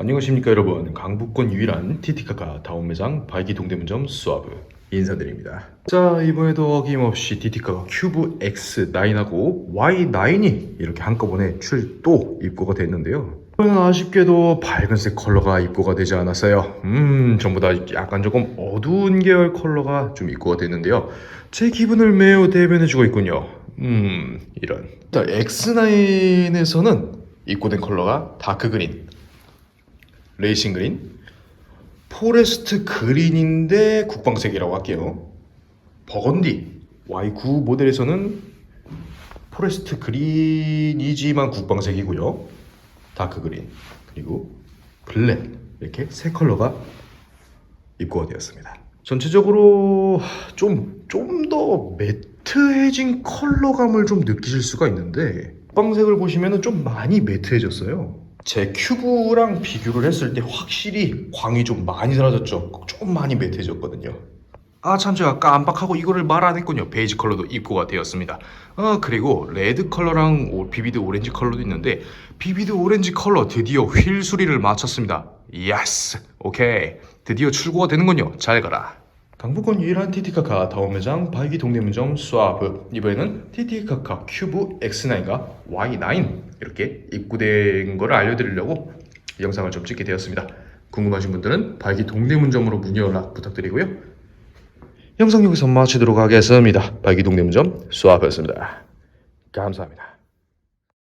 안녕하십니까 여러분. 강북권 유일한 티티카카 다운 매장 바이기 동대문점 수아브 인사드립니다. 자 이번에도 어김없이 티티카가 큐브 X9하고 Y9이 이렇게 한꺼번에 출또 입고가 됐는데요. 아쉽게도 밝은색 컬러가 입고가 되지 않았어요. 음 전부 다 약간 조금 어두운 계열 컬러가 좀 입고가 됐는데요. 제 기분을 매우 대변해주고 있군요. 음 이런. 자 X9에서는 입고된 컬러가 다크 그린 레이싱 그린, 포레스트 그린인데 국방색이라고 할게요. 버건디 Y9 모델에서는 포레스트 그린이지만 국방색이고요. 다크 그린 그리고 블랙 이렇게 세 컬러가 입고가 되었습니다. 전체적으로 좀 좀 더 매트해진 컬러감을 좀 느끼실 수가 있는데 국방색을 보시면 좀 많이 매트해졌어요. 제 큐브랑 비교를 했을 때 확실히 광이 좀 많이 사라졌죠. 좀 많이 매트해졌거든요. 아 참 제가 깜빡하고 이거를 말 안 했군요. 베이지 컬러도 입고가 되었습니다. 아 그리고 레드 컬러랑 오- 비비드 오렌지 컬러도 있는데 비비드 오렌지 컬러 드디어 휠 수리를 마쳤습니다. 예스 오케이 드디어 출고가 되는군요. 잘 가라. 강북권 유일한 티티카카 다운 매장 바이기 동대문점 스와브 이번에는 티티카카 큐브 X9과 Y9 이렇게 입고된 거를 알려드리려고 이 영상을 좀 찍게 되었습니다. 궁금하신 분들은 바이기 동대문점으로 문의 연락 부탁드리고요. 영상 여기서 마치도록 하겠습니다. 바이기 동대문점 스와브였습니다. 감사합니다.